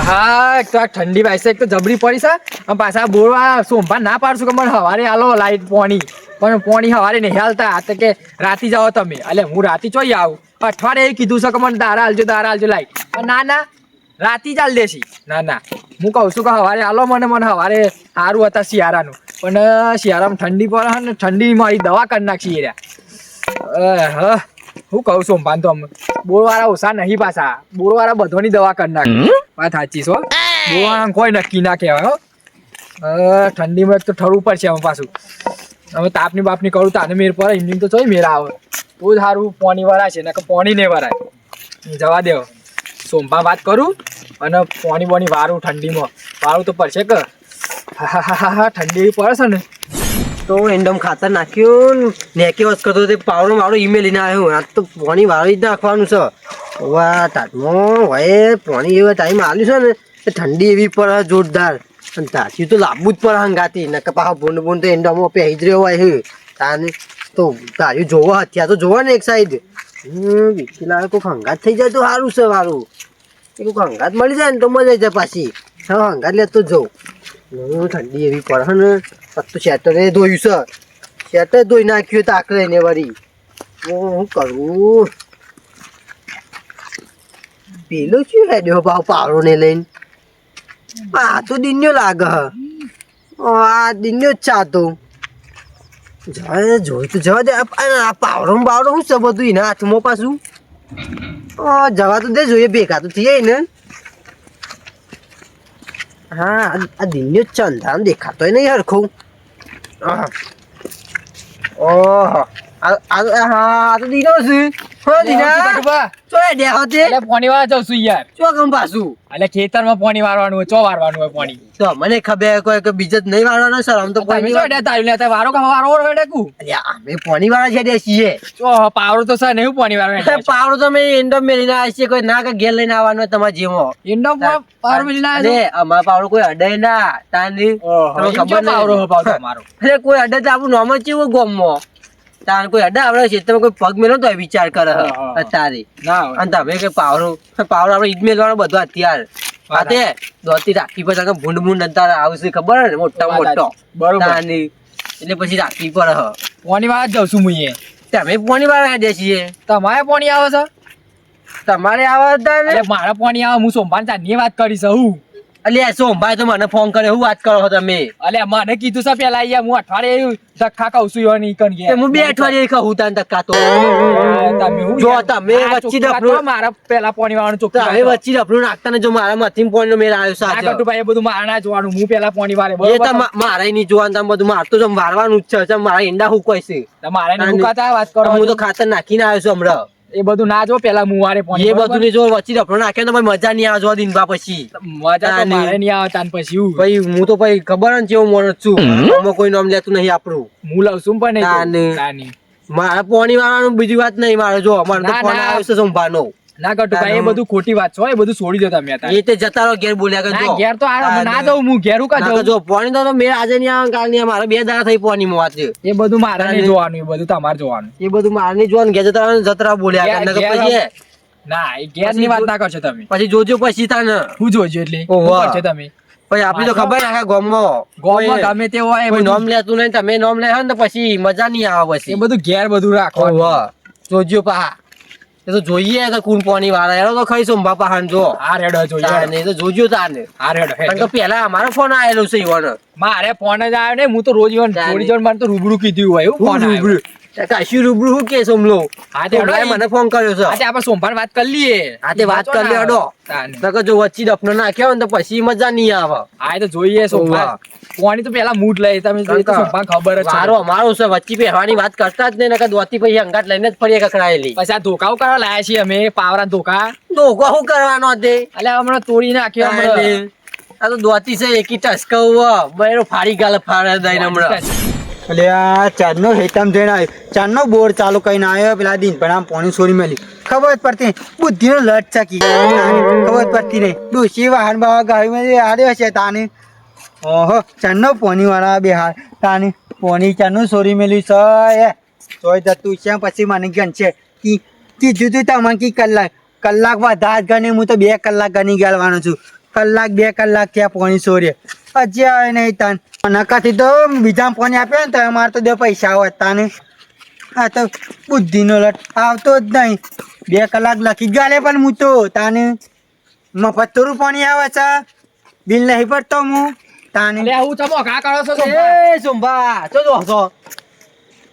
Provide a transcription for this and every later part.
હા એક તો આ ઠંડી વાયસે એક તો જબરી પડી છે. અને પાછા બોરવા સોંભા ના પાડશું કે મને હવારે આલો લાઈટ પોણી. પણ પોણી હવારે નહીં હાલતા. તો કે રાતી જાઓ તમે. એટલે હું રાતી ચોઈ આવું. અઠવાડિયે કીધું છે કે મને દારા હાલજો દારા હાલજો લાઈટ ના ના, રાતી ચાલ દેશી. ના ના. હું કહું છું કે હવારે હાલો મને મને હવારે સારું હતા શિયાળાનું. પણ શિયાળામાં ઠંડી પડે ને ઠંડી મારી દવા કરી નાખી રહ્યા હા. હું કહું છું ભાન તો અમે. બોરવાળા ઓછા નહીં પાછા. બોરવાળા બધોની દવા કરી નાખે. વાત સાચી છો બોરવાળા કોઈ નક્કી ના કહેવાય હો. ઠંડીમાં તો ઠરવું પડશે અમે પાછું. હવે તાપની બાપની કરું તાને મેર પર એમની તો જોઈ મેરા આવે. તો જ સારું પોણી વરાય છે નકર પોણી નહીં વરાય. જવા દેવો સોમભા વાત કરું અને પોણી બોણી વારું ઠંડીમાં. વારું તો પડશે કે. હા હા હા હા ઠંડી પડે છે ને. તો એન્ડમ ખાતર નાખ્યું ને કે વસ કરતો તે પાવડો મારો ઈમેલ લઈને આવ્યો. આ તો પાણી વાળી જ નાખવાનું છે. વાહ તાટમાં હોય, પાણી એવો ટાઈમ આલ્યું છે ને ઠંડી એવી પડે જોરદાર. અને તાથી તો લાંબુ જ પડે હંગાતી. નકર પાછા ભૂંડ ભૂંડ તો એન્ડમો પહેરી જ રહ્યો હોય તાને તો તારી જોવો અત્યારે તો જોવો ને એક સાઈડ બીકી લાગે કોઈક હંગાત થઈ જાય તો સારું છે મારું એ કોઈક હંગાત મળી જાય ને તો મજા જાય પાછી. હવે હંગાત લેતો તો જવું ઠંડી એવી પડે ને? તો શેટરે ધોયું છે. શેટર ધોઈ નાખ્યું તાકરે ને વળી હું કરું? પેલો શું હેડ્યો ભાવ પાવડો ને લઈને? આ તો દિન્યો લાગે હ. આ દિન્યો જ ચાતો દે જોઈ તો જવા દે. આ પાવડો બાવડો શું છે બધું એના હાથમાં પાછું? જવા તો દે, જોઈએ, ભેગા તો થઈએ ને હા, આ- દિલ્હી દિન્યો દેખાતો નહીં હરખું. ઓહો. આ આ હા, આ તો દીનો છે. છું મને ખબર કોઈ બીજે જ નહીં વાળવાનો સર આમ તો વારો વારો અમે પાણી વાળા છે છીએ. પાવડો તો સર નહીં પોણી વારવા પાવડો તો મેં મેલીને આવ્યા છીએ કોઈ ના કે ઘેર લઈને આવવાનો તમારા જેવો. ઇન્ડો પાવડો મિલી ના અરે અમારા પાવડો કોઈ અડે ના તાની ખબર નહીં. પાવડો પાવડો મારો કોઈ અડે તો આપણું નામ જ કેવું ગોમમાં? તાર કોઈ અડા આવડે છે તમે કોઈ પગ મેલો તો વિચાર કરે. અત્યારે. અને તમે કે પાવડો પાવડો આપણે ઈદ મેલવાનો બધો અત્યાર. આતે દોતી રાખી પર ભૂંડ ભૂંડ અંતર આવશે ખબર ને? મોટા મોટો. બરોબર. એટલે પછી રાખી પર હ. પોણી વાર જાઉં છું હું તમે પોણી વાર આ છીએ? તમારે પોણી આવે છે? તમારે આવા મારા પોણી આવે હું સોમવાર ચાંદની વાત કરીશ હું. અલ્યા સોમભાઈ તો મને ફોન કરે હું વાત કરો છો તમે? અલ્યા મને કીધું છે પેલા અહીંયા હું અઠવાડિયે ધક્કા કહું છું યોની ઈકન કણ હું બે અઠવાડિયે કહું તાન ધક્કા તો. તમે હું જો તમે વચ્ચે તો મારા પેલા પોણી વાળું ચોક હવે વચ્ચે ડફરો નાખતા ને જો મારા માથી પોણી નો મેળ આવ્યો આ સાચો કટુભાઈ એ બધું મારા ના જોવાનું હું પેલા પોણી વાળે એ બરોબર તો? મારા ની જોવાનું તમે બધું મારે તો જમ વારવાનું જ છે મારા ઈંડા હુકવાય છે. તમારા ની હુકાતા વાત કરો હું તો ખાતર નાખીને આવ્યો છું હમણાં. એ બધું ના જો પેલા મુવારે એ બધું ને જો વચ્ચે રફલો નાખ્યો તો ભાઈ મજા નહીં આવે જો દિનભા પછી. મજા તો મારે નહીં. આવે તાન પછી ભાઈ હું તો ભાઈ ખબર ને કેવો માણસ છું. આમાં કોઈ નામ લેતું નહીં આપણું. હું લઉં છું પણ નહીં. મારા પોણી વાળાનું બીજી વાત નહીં. મારે જો અમારે તો ફોન ના. આવ્યો છે સંભાનો ના કટુભાઈ એ બધું ખોટી વાત છે એ બધું છોડી દો તમે એ તે જતા રહો ઘેર બોલ્યા ના કરજો ઘેર તો આ ના જાઉં હું ઘેર કા જાઉં? જો પોણી તો મે આજે ની આવે કાલની મારા બે દાડા થઈ પોણી માં વાત. એ બધું મારે નહીં જોવાનું એ બધું તમારે જોવાનું. એ બધું મારે નહીં જોવાનું ઘેર જતા જતરા બોલ્યા કરે. નકર પછી ના એ ઘેરની વાત ના કરશો તમે. પછી જોજો પછી તાને. હું જોજો એટલે ઓહો. છે તમે. પછી આપણી તો ખબર આખા ગોમો ગોમો ગમે તે હોય કોઈ બધું- લેતું નહીં તમે નોમ લે ને પછી મજા નહીં આવે પછી. એ બધું ઘેર બધું ઓહો. જોજો પા એ તો જોઈએ કે કોણ પોણી વાળા એનો તો ખાઈશું બાપા હાન જો આ રેડો જોઈએ ને એ તો જોજો તાને આ રેડો કારણ કે પેલા અમારો ફોન આવેલો છે ઈવન. મારે ફોન જ આવ્યો ને હું તો રોજ ઈવન. થોડી જણ મારે તો રૂબરૂ કીધું હોય ફોન આવ્યો. કાશી રૂબરૂ શું કે સોમલો હા તે મને ફોન કર્યો છે. આજે આપણે સોમવાર વાત કરી લઈએ. હા તે વાત કરી લે હડો તાની. જો વચ્ચે દફનો નાખ્યો ને તો પછી મજા નહીં આવે. હા તો જોઈએ સોમવાર. પોણી તો પેલા મૂડ લઈ તમે એ તો. સોમવાર ખબર છે. મારો અમારો છે વચ્ચે પહેરવાની વાત કરતા જ નહીં નકર દોતી પછી અંગાટ લઈને જ ફરી કકડાયેલી. પછી આ ધોકાઓ કરવા લાયા છીએ અમે? પાવરા ધોકા? ધોકા શું કરવાનો તે? એટલે હમણાં તોડી નાખ્યો હમણાં. આ તો દોતી છે એકી ટસકાવ બૈરો ફાડી ગાલે ફાડે દઈને હમણાં. એટલે આ ચાંદનો હેતામ જઈને આવ્યો ચાંદનો બોર ચાલુ કરીને આવ્યો પેલા દિન પણ આમ પોણી છોડી મેલી. ખબર પડતી. બુદ્ધિનો લટ ચકી ખબર પડતી નહીં. ડોસી વાહન બાવા ગાડી માં હાર્યો છે તાને. ઓહો ચાંદનો પોણી વાળા બે હાર. તાને પોણી ચારનું છોરી મેલ્યું છે, એ. જતું છે, પછી મને ગણ છે. કી, કીધું તું તમને કી કલાક. કલાક વધારે ગણી, હું તો બે કલાક ગણી ગાળવાનો છું. કલાક બે કલાક થયા પાણી સોરે. હજી આવે નહીં તાન. નકાથી તો બીજા પાણી આપે ને તો અમારે તો દે પૈસા આવે તાને. આ તો બુદ્ધિનો લટ. આવતો જ નહીં. બે કલાક લખી ગયા ગાલે પણ હું તો તાને. મફત થોડું પાણી આવે છે. બિલ નહીં પડતો હું. તાને. લે હું ચમો કા કરો છો? એ સુંભા તો જો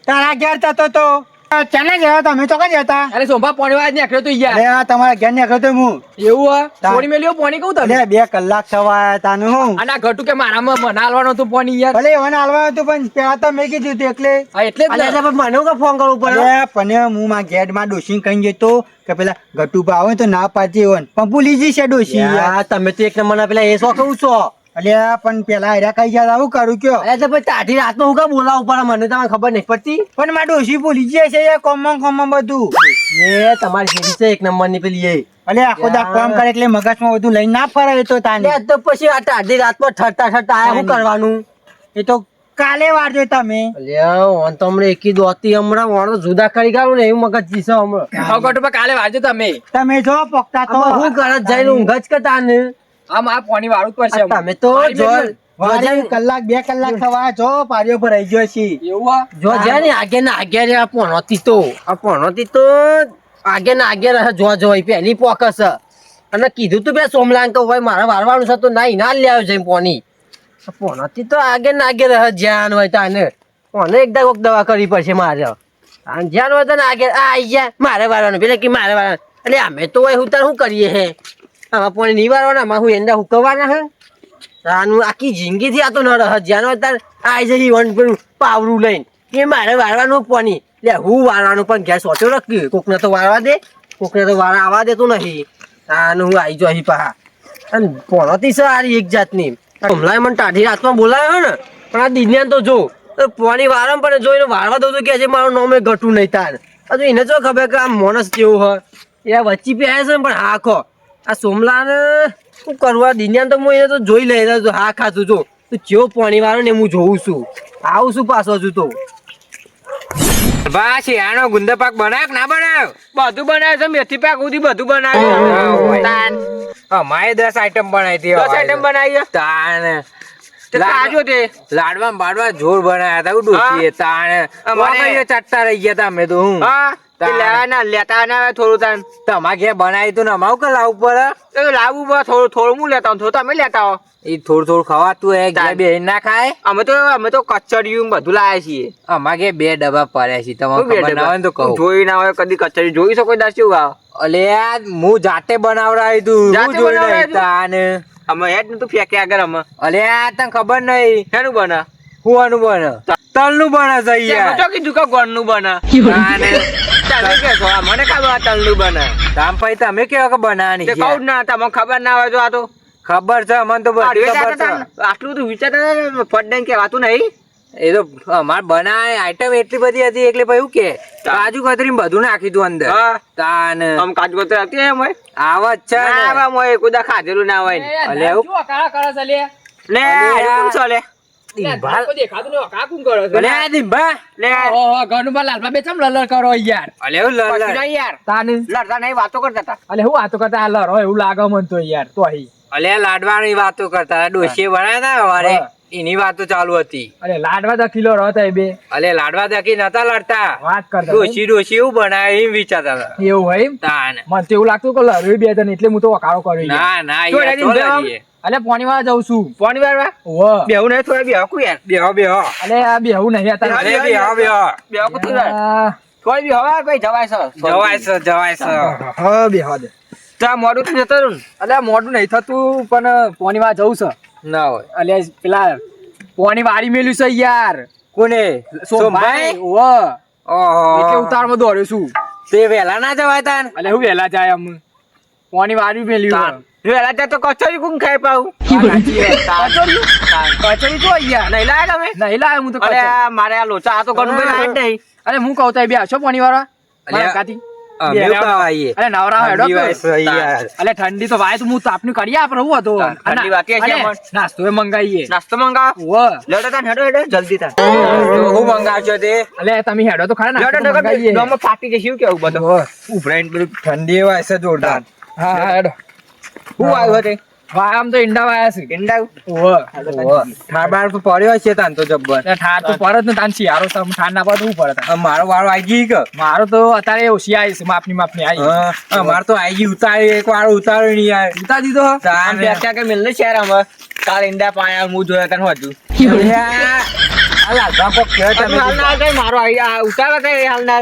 તારા ઘેર જતો તો ચાલે ગયા તમે તો કઈ જતા અરે સોમભા પોણી વાજ નીકળ્યો તું યાર. અરે તમારા ઘેર નીકળ્યો તો હું. એવું હે? પોણી મેલ્યો પોણી કહું તને? બે કલાક સવાય તાને હું. અને આ કે મારામાં મનાલવાનો તું પોણી યાર? ભલે એવાને હાલવા હતું પણ પેલા તો મેં કીધું હતું એટલે. એટલે એટલે મને હું ફોન કરવું પડે? અરે પણ હું માં ગેટમાં ડોસી કઈ જતો કે પેલા ગટુબા આવે તો ના પાડજે હોય પણ ભૂલી જઈ છે ડોસી તમે તો એક નંબરના પેલા એ શોખ હું છો અલે પણ પેલા એરા કઈ જાય આવું કરું કયો? અરે તો પછી તાઢી રાતમાં હું કાં બોલાવું પડે? મને તમને ખબર નહીં પડતી. પણ માં ડોસી ભૂલી જાય છે એ કોમમાં કોમમાં બધું. એ તમારી જેવી છે એક નંબરની પેલી એ. અલે આખો દા કામ કરે એટલે મગજમાં બધું લઈને ના ફરાય તો તાને. તો પછી આ તાઢી રાતમાં ઠરતા ઠરતા આયા હું કરવાનું? એ તો કાલે વારજો તમે. અલ્યા ઓન તો હમણાં એકી દોતી હમણાં વાળો જુદા કરી ગાળું ને એવું મગજ જીસો હમણાં. કાલે વાજજો તમે. તમે જો પકતા તો. હું ઘર જઈને ઊંઘ જ કરતા ને. આ પોણી વાળું જ પડશે તમે તો જો જો કલાક બે કલાક થવા જો પારીઓ ભરાઈ ગયો છે. એવું જો જ્યાં ને આગે ને આગે રે આ પોણોતી તો. આ પોણોતી તો આગે ને આગે રહે જો જો પેલી પોકસ. અને કીધું તું બે સોમલાંક હોય મારે વારવાનું છે તો ના ના લે આવ્યો છે પોની પોણોતી તો આગે ને આગે રહે જ્યાં હોય તાને પોને એકદા કોક દવા કરવી પડશે મારે. જ્યાં હોય તો ને આગે આ આઈ ગયા મારે વારવાનું પેલે કે મારે વારવાનું. એટલે અમે તો હોય હું તાર શું કરીએ હે? આમાં પણ નહીં માં હું એંડા હુકવવાના હે. આનું આખી જિંદગીથી આ તો ન રહ જ્યાં હોય તાર આઈ જઈ વન પેલું પાવરું લઈને. એ મારે વારવાનું પોની લે, હું વારવાનું પણ ઘેર સોચો રાખ્યું કોકને તો વારવા દે, કોકને તો વારા આવવા દેતું નહીં. આનું હું આવી જો અહીં પાહા. અને પોણોતી છે એક જાતની. હમણાં મને ટાઢી રાતમાં બોલાવ્યો ને, પણ આ દિન્યાન તો જો પોણી વારમ પણ જોઈને વારવા દઉં તો કે છે, મારું નામે ઘટું નહીં તાર. હજુ એને જો ખબર કે આ માણસ કેવું હોય એ વચ્ચી પહેરે છે પણ હા ખો. આ સોમલાને શું કરવા? દિન્યા તો હું એને તો જોઈ લઈ રહ્યો હા ખાતું જો તું જેવો પાણી વાળો ને હું જોઉં છું. આવું છું પાછો છું તો. બા શિયાળો ગુંદર પાક બનાવ ના બનાવ? બધું બનાવ્યું છે મેથી પાક સુધી બધું બનાવ્યું અમારે દસ આઈટમ બનાવી હતી દસ આઈટમ બનાવી તાન. તે તે લાડવા બાડવા જોર બનાવ્યા હતા તાણ ચટતા રહી ગયા તા અમે તો હું. હા. તે લેતા ના થોડું તાન તમારે ઘેર બનાવી તું અમારું કે લાવવું પડે એ લાવવું પડે થોડું થોડું હું લેતા થોડું તમે લેતા હો એ થોડું થોડું ખવાતું ઘેર બે ના ખાય? અમે તો અમે તો કચરિયું બધું લાયા છીએ. અમારે ઘેર બે ડબ્બા પડ્યા છે તમારે ખબર ના હોય તો કહું. જોઈ ના હોય કદી કચરી જોઈ શકો દાસ શું આવ અલે હું જાતે બનાવડાવી તું હું જોઈ બનાવડાવ્યું? નહીં તાન અમે હેડ નતું ફેંકે આગળ અમે. અલે તને ખબર નહીં. શેનું બના? હું આનું બને તલનું બને છે યાર કીધું કે ગોળનું બના? તમે કે છો. મને ખબર તલનું બના. તામ તમે કેવા કે બનાવવાની તે કહું જ ના તમને ખબર ના હોય તો આ તો. ખબર છે મને તો બધી ખબર છે. આટલું તો વિચારતા ફટ કે વાતું નહીં. એ તો અમાર બનાવે આઈટમ એટલી બધી હતી એટલે પછી એવું કે કાજુ કતરી બધું નાખી તું અંદર. હા. તાન. આમ કાજુ કતરી એમ હોય? આવા છે ના. આવા મોય કુદા ખાધેલું ના હોય ને. એ, એવું? કાળા કાળા છે, લે. લે અલે, આ કેમ છો લે લે. લે લાડવાની વાતો કરતા ડોસી સવારે એની વાતો ચાલુ હતી. અરે લાડવા દખીલો રહો તો એ બે. અલે લાડવા દકી નતા લડતા. વાત કરતા ડોસી ડોસી એવું બનાવે એમ વિચારતા હતા. એવું હોય? તાન. મને એવું લાગતું કે લડવી બે તને એટલે હું તો વકારો કર્યો. ના ના તો તો. અલે પોણી વાળા જઉં છું. પોણી વાળવા ઓહ. બેહું નહીં થોડા બેહો કુ યાર? બેહો બેહો. અલે આ બેહું નહીં હતા અરે બેહો બેહો બેહું. કુ તું બેહો. આ, કઈ જવાય છે. જવાય છે જવાય છે. હા બેહો દે. તો આ મોડું થી જતો અલે મોડું નહીં થતું પણ પોણી વાળા જવું છે. ના હોય. અલે પેલા પોણી વાળી મેલ્યું છે યાર. કોને? સોમભાઈ? ઓ એટલે ઉતારમાં દોડ્યો છું. તે વેલા ના જવાય તાન? અલે હું વેલા જાય આમ. પોણી વાળી મેલ્યું. વેલા ત્યાં તો કચોરી કોણ ખાઈ પાઉં કચોરી જો અહીંયા? નહીં લાયા તમે? નહીં લાયા હું તો અરે મારે આ લોચા આ તો ઘણું બધું લાયા નહીં. અરે હું કહું તો બે આવશો પોણી વાળા મારા હેડો ઠંડી કે. તો. ભાઈ તો હું તાપની કરી આપણે હું હતો. નાસ્તો મંગાવીએ નાસ્તો મંગાવ. જલ્દી હું મંગાવશો તે? અલે તમે હેડો તો ખરા ફાટી જશે કેવું બધું? ઉભરાઈને ઠંડી જોરદાર. હા હેડો. હું આવ્યો વાય આમ તો ઈંડા વાયા છે. ઈંડા ઓહો. ઠાર બાર તો પડ્યો છે તાન તો જબ્બર. ઠાર તો પડત ને તાન શિયાળો તમે ઠાર ના પડે તો શું પડે મારો વાળો આવી ગઈ કે? મારો તો અત્યારે ઓછી આવી છે. માપની માપની આવી હા, અમાર તો આઈ ગઈ. ઉતારી એક વાળો ઉતાર્યો નહીં યાર ઉતાર દીધો? તાન બેઠા કે મિલને શહેર અમે કાલ ઈંડા પાયા હું જોયા તને હતું કોક તમે હાલ ના થાય મારો આઈ- આ ઉતારો હાલના હાલ ના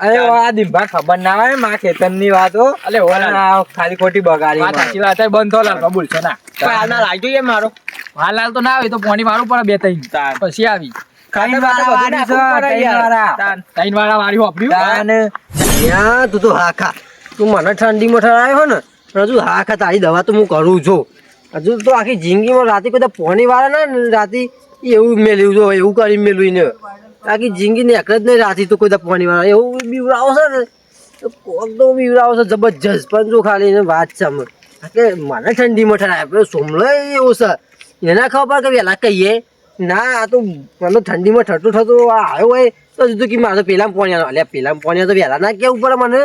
અરે આ દિભા ખબર ના હોયમાં ખેતરની વાતો અલે લાલ. ખાલી ખોટી બગાડી વાત સાચી વાત બંધ લાલ કબૂલ છે ના. હાલ ના લાગજો એ મારો. હાલ હાલ તો ના આવે તો પોણી મારું પડે બે ત્રણ. પછી આવી. ખાલી વાળા વાળી ત્રણ વાળા. વાળી વાપર્યું. તાન યા તું તો હાખા. તું મને ઠંડીમાં ઠરાયો હો ને હજુ હાખા તારી દવા તો હું કરું છું. હજુ તો આખી જિંદગીમાં રાતે કોઈ પોણી વાળા ના ને રાતે એવું મેલ્યું જો એવું કરી મેલ્યું ને આખી જિંદગી ને એક જ નહીં રાતી તું કોઈ પાણી વાળા એવું બીવડાવો છે ને કોક તો બીવડાવો છે, જબરજસ્ત. પણ જો ખાલી એને વાત છે આમાં. કે મને ઠંડીમાં ઠરાય પેલો સોમલો એવું છે. એના ખબર કે વહેલા કહીએ. ના, આ તો મને ઠંડીમાં ઠરતું ઠરતું આવ્યો હોય. તો જુદું કે મારે પહેલાં પોણ્યા અલ્યા પહેલાં પોણ્યા તો વહેલા ના કેવું પડે મને?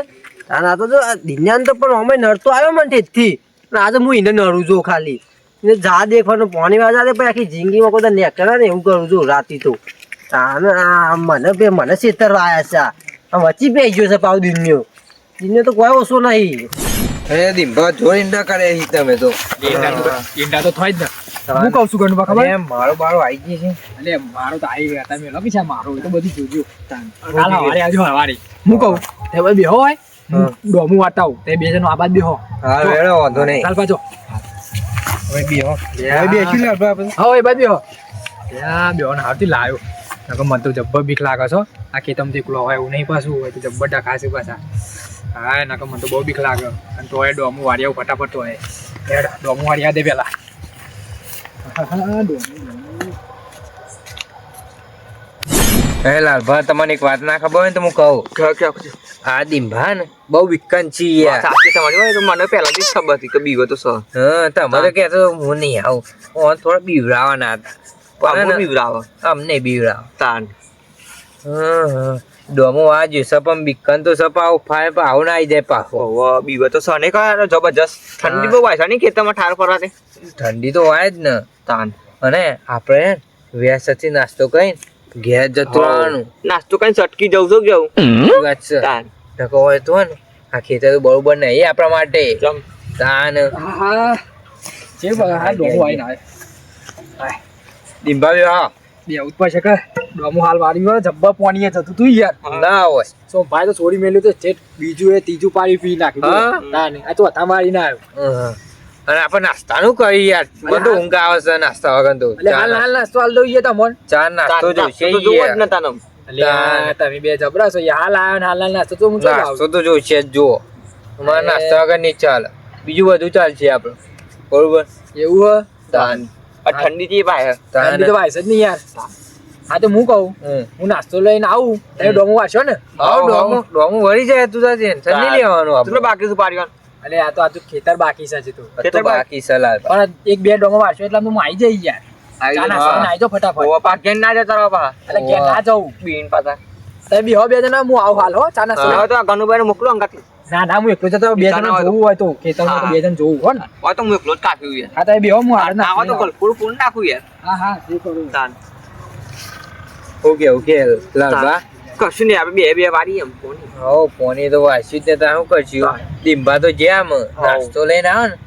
આ તો દિન્યાન તો પણ અમે નડતો આવ્યો મને તેથી આજે હું એને નડું છું ખાલી. ને જા દેખવાનું, પાણી વાજા દે પછી આખી જિંદગીમાં કોઈ નેકરા ને એવું કરું છું રાતી તો. મને બે મને છેતરવા આવ્યા છે. વચ્ચે બે ગયો છે પાવ દિન્યો દિન્યો તો કોઈ ઓછો નહીં. અરે દિભા જો ઈંડા કરે છે તમે તો. ઈંડા તો થાય જ ને. હું કહું છું ગણવા ખબર? અરે મારો બારો આઈ ગઈ છે. અને મારો તો આવી ગયા તમે લખી છે મારો તો બધું જોજો. કાલ વારે આજો વારે હું. કહું તે ભાઈ બેહો હોય. હા. ડોમું વાટાવ. તે બે જણો આબાદ બેહો. હા વેળો વાંધો નહીં. ચાલ પાછો. હવે બેહો. હવે બેસી લે આપણે. હા બાદ બેહો. યા બેહો ને હાથી લાવ્યો નકર મને તો જબ્બર બીક લાગે છો. આ ખેતમ એકલો હોય એવું નહીં પાછું હોય તો જબ્બર ડા છે પાછા. હા નકર મને તો બહુ બીક લાગે. અને એ ડોમું વાળી આવું ફટાફટ તો હોય હેડ ડોમું વાળી દે પેલા. હે લાલભા તમને એક વાત ના ખબર હોય ને તો હું કહું. આ દિંભા ને બહુ વિકન છે યાર. સાચી તમારી હોય તો મને પહેલાથી જ ખબર હતી કે બીવો તો સર હા તમારે તો કહેતો હું નહીં આવું. હું થોડા બીવરાવાના હતા. પણ પાપો અમને બીવરાવ તાન ડોમો આ જોશે પણ બીકન તો સપા ફાય પણ આવું ના આવી જાય પાછો બીવો તો સને ને કયા જબરજસ્ત ઠંડી બહુ હોય છે ને ખેતરમાં ઠાર ફરવાથી ઠંડી તો હોય જ ને તાન અને આપણે વ્યસથી નાસ્તો કરીને ઘેર જતું રહેવાનું નાસ્તો કઈ ચટકી જવું છું કેવું વાત છે તાન નકો હોય તો ને આ ખેતર તો બરોબર નહીં આપણા માટે તાન હા જે હા ડોમો વાળી ના આવે ડિંભા હા. બે છે કે ડોમો હાલ વાળી હોય જબ્બા પોણીએ જતું તું યાર. ના હોય. સો ભાઈ તો છોડી મેલ્યું તો છેટ બીજું એ ત્રીજું પાણી પી નાખ્યું. ના નહીં. આ તો હતા મારી ના આવ્યો અને આપણે નાસ્તાનું કરી યાર. બધું ઊંઘ આવે છે નાસ્તા વગર તો હાલ હાલ નાસ્તો હાલ દઈએ તમોન. ચા નાસ્તો જોઈશે તો જોવો જ તમે બે જબરા છો હાલ આવ્યો ને હાલ હાલ નાસ્તો તો હું ચાલ નાસ્તો તો જોઈશે જ જુઓ. અમારે નાસ્તા વગર નહીં ચાલે. બીજું બધું ચાલશે આપણે. બરોબર? એવું હે? તાન આ ઠંડી થી ભાઈ. ઠંડી તો ભાઈ જ નહીં યાર. હા તો હું કહું? હું નાસ્તો લઈને આવું તમે ડોમું વાંચો ને. ડોમું. ડોમું વળી જાય તું તાર ટેન્શન નહીં લેવાનું આપણે. બાકી છે પાડ્યો? એટલે આ તો આ તો ખેતર બાકી છે તો. તો બાકી સલાહ પણ એક બે ડોમો વાંચો એટલે હું આવી જઈ યાર. આવી લઈને આવી જો ફટાફટ. ઓ પા ઘેર ના જતા તારો પા એટલે ઘેર ના જવું બીન પાછા. તમે બી હો બે જણા હું આવું હાલ હો ચાના તો ઘનુભાઈ ને મોકલો અંગાથી. ના ના હું એકલો જતો બે જણા જોવું હોય તો ખેતરમાં તો બે જણ જોવું હો ને હોય તો હું એકલો જ કાપ્યું યાર હા તમે બે હો હું હાલ આવા તો નાસ્તો ગલપુર નાખું યાર હા હા જે કરું તાન ઓકે ઓકે લાલભા કશું નહીં આપણે બે બે વારી એમ કોની હો પોની તો વાંચ્યું જ ને તાર શું કરશું ડીંબા તો જેમ નાસ્તો લઈને આવો ને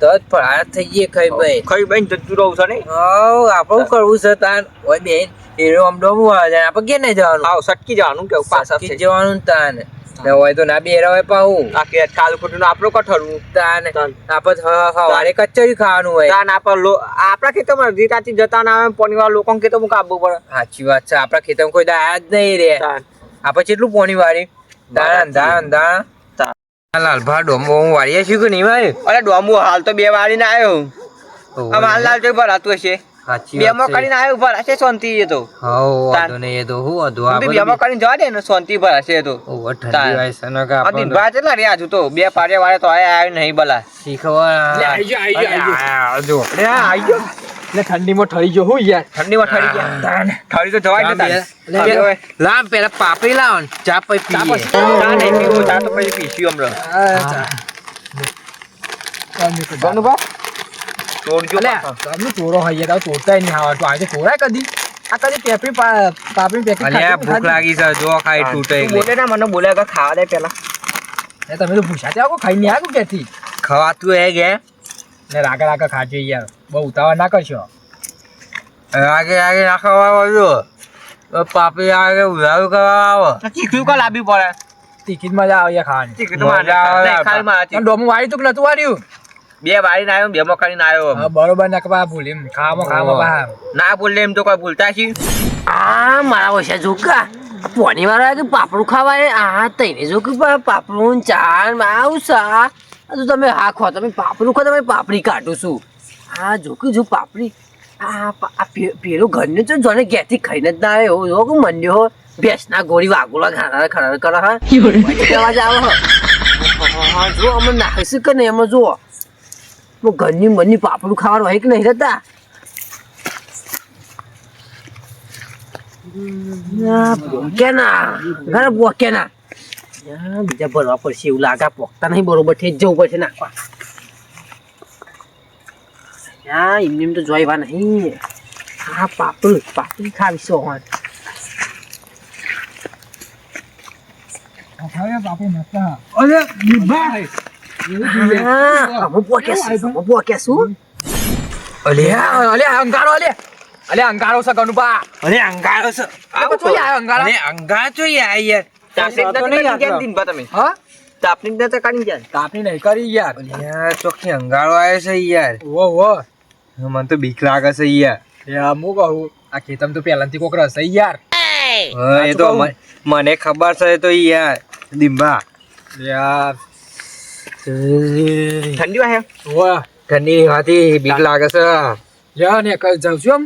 તો જ ફળાર થઈ જઈએ ખાઈ ભાઈ ખાઈ ભાઈ જતું રહું છે ને હવ આપણે શું કરવું છે તાન ઓય બેન હીરો આમ ડોમું આવે છે આપણે ક્યાં નહીં જવાનું આવ સટકી જવાનું કેવું પાછા જવાનું તાન ને હોય તો ના બેરા હોય પાહું. આ કે કાલ ખોટું આપણું કઠરવું તાન. આપણે હ- હવારે ખાવાનું હોય. તાન આપણા લો આપણા ખેતરમાં રાતથી જતા ના આવે પોણી વાળા લોકોને ખેતરમાં આપવું પડે. સાચી વાત છે આપણા ખેતરમાં કોઈ દાયા જ નહીં રે. આપણે કેટલું પોણી વાળી. દાણા અંધા અંધા લાલભા ડોમો હું વાળીએ છું કે નહીં વાળી અરે ડોમો હાલ તો બે વાળીને આવ્યો હાલ લાલ તો ભરાતું હશે. સાચી શાંતિ એ તો. વાંધો નહીં એ તો હું કરીને જવા દે ને શાંતિ એ તો. ઠંડી આ રહ્યા તો? બે વાળે તો આયા આવ્યો નહીં શીખવા. ઠંડીમાં ઠરી ગયો હું યાર. ઠંડીમાં ઠરી ગયા. ઠરી તો જવાય ને તાન. લે, હવે હવે લામ પેલા પાપડી લાવો ને ચા પછી પીએ. ચા નહીં પીવો ચા તો પછી પીશું હમણાં. તોડજો તમે ચોરો હોય યાર તોડતાય નહીં આજે ચોરાય કદી? આ કદી પેપરી પેપરી અલ્યા ભૂખ લાગી છે જો ખાઈ તૂટે તું બોલે ના મને બોલે કે ખાવા દે પેલા. એ તમે તો ભૂસા ત્યાં આવો ખાઈ નહીં આવ્યું ક્યાંથી ખવાતું હે કે ને રાગા રાગા ખાજો યાર બહુ ઉતાવળ ના કરશો. રાગે રાગે ના ખાવા આવજો પાપી આગે ઉધારું કરવા આવો. ચીખલું કા લાવી પડે? ટિકિટ મજા આવે ખાવાની. મજા આવે ખાલી ડોમું વાળી તું કે નતું વાળ્યું? બે વાળીને આવ્યો બે મકાડીને આવ્યો હા, બરોબર ના કપા ભૂલી ખાવામાં ખાવામાં બા ના બોલે એમ તો કોઈ ભૂલતા છી આ મારા ઓછા જોકા પોણી મારા કે પાપડું ખાવાય? આ તઈને જો કે પાપડું ચાર આવું સા આ તો તમે હા ખો તમે પાપડું ખો તમે પાપડી કાઢું છું. આ જો કે જો પાપડી. આ પા- ઘરને પે- પેલું ઘરનું તો જોને ઘેરથી ખાઈને જ ના આવ્યો. જો કે મંડ્યો ભેંસના ગોળી વાગોળા ખાના ખરા કરે હા અવાજ આવે હા. હા જો અમે નાખીશું કે નહીં? એમાં જુઓ. હું ઘરની મનની પાપડું ખાવાનું હોય કે નહીં રહેતા? બીજા ભરવા પડશે એવું લાગે. પોકતા નહીં, બરોબર થઈ જ જવું પડશે નાખવા. હા એમને એમ તો જોઈવા નહીં. હા પાપડ, પાપડી ખાવી સો હોન હા. અમે અંગારો અલ્યા અલ્યા અંગારો છે ગનુપા અરે અંગારો છે આ તો આયો અંગારો અરે અંગા તો યાર યાર તાપની તો તો નહીં. ગયા દિનભર તમે હા તાપની જ નતા કાઢી ગયા તાપની નહીં કરી યાર યાર ચોખ્ખી અંગારો આવ્યો છે યાર ઓ ઓ મને તો બીક લાગે છે યાર યાર હું કહું આ ખેતમ તો પહેલાથી કોક રસ યાર હા, એ તો મને- મને ખબર છે તો યાર દીંબા યાર ઠંડી વાહે? વાહ. ઠંડી હોવાથી બીક લાગે છે. યાર ને કઈ જાઉં છું આમ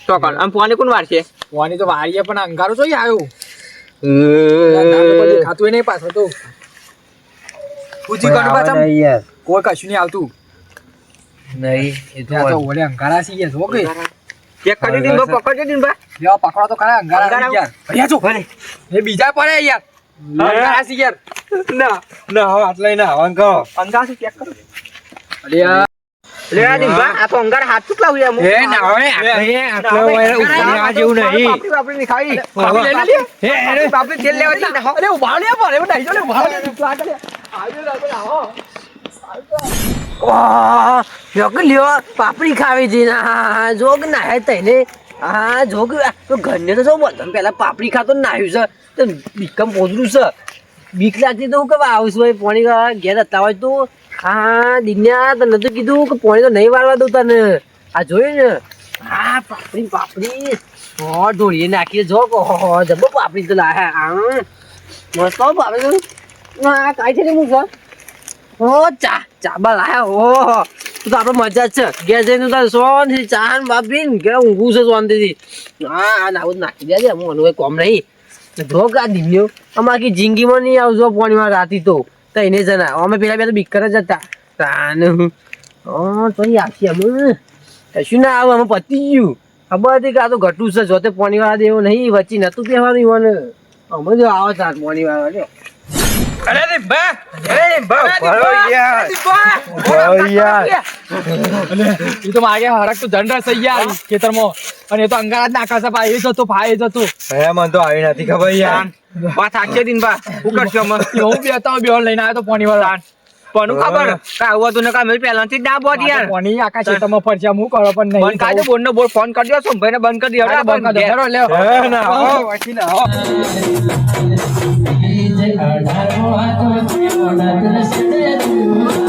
તો કાઢ આમ પોવાની કોણ વાર છે? વાની તો વારીએ પણ અંગારો જોઈ આવ્યો ખાતું નહીં પાછો તો. પૂછી. યાર. કોઈ કશું નહીં આવતું. નહીં એ તો ઓલે અંગારા સી ગયા જો કે. ચેક કરી યાર પકડો તો ખરા અંગારા એ બીજા પડે યાર. ના ના હવે આટલા ના આવવાનું કહો. અંગાર ચેક કરો. અલ્યા લે આ આ તો અંગાર હાથ ચૂક લાવું યાર હે ના હવે આટલે આટલે ઉપર આ જેવું નહીં. પાપડી પાપડી ની ખાવી પાપડી લઈ લે. લે. હે. પાપડી પાપડી તેલ લેવા દી. ના અરે ઊભા લે પણ એવું નહીં જો ઊભા લે પ્લાટ લે આવજો લે આવો. ઓહ, યોગ લ્યો પાપડી ખાવી છે. ના જોગ નાહે તઈને. હા જોગ ઘરને તો શું બોલતો પેલા પાપડી ખાતો નાહ્યું છે. તો બીકમ પોતરું છે. બીક લાગતી તો હું કે આવું છું ભાઈ? પોણી ઘેર હતા હોય તો હા, દિન્યા, તને નતું કીધું કે પોણી તો નહીં વાળવા દઉં તને. આ જોયું ને? હા પાપડી પાપડી. હો, ઢોળીએ નાખીએ જો. હો જબ્બો પાપડી તો લાહે આ મસ્ત હો પાપડી હા કાંઈ છે ને હું હો, ચા ચા બા લાયા. હો તો આપણે મજા જ છે. ઘેર જઈને તો સોનથી ચા ને બા પીને ઘેર ઊંઘું છે સોનથી. હા, આ નાવું નાખી દેજે. હું અનુભવ કોમ નહીં. જો કા દિન્યો અમારી જિંદગીમાં નહીં આવજો પાણીમાં રાતી તો. તો એને જના. અમે પેલા બે તો બીકર જ હતા તાનું. તો આવશે અમે કશું ના આવે અમે પતી ખબર હતી કે આ તો ઘટું છે. જોતે પાણી વાળા દેવો નહીં. વચ્ચે નતું કહેવાનું ઈવન. અમે જો આવો ચાર પાણી વાળા અરે દીંબા અરે દીંબા ભરો યાર. ભરો યાર. એ તો માગે હરક તો જનરલ થઈ ગયા ખેતરમાં. અને એ તો અંગારા જ નાખા છે ભાઈ એ જતો ભાઈ જતો હે મન તો આવી નથી ખબર યાર. વાત સાચી દિનભર શું કરશો અમે હું બે તો બે લઈને આવ્યો તો પોણી વાળા. પણ હું ખબર કા આવું હતું ને કા મેં પહેલાથી જ ના બોત યાર. પાણી આખા તમે ફરજા હું કરો પણ નહીં બંધ કાઢજો બોન નો બોલ ફોન કરજો સોમભાઈ ને બંધ કરી હા, દો બંધ કરી દો. લે ના હો વાસી ના આવો. અઢારમો હાથો જીવન દર્શન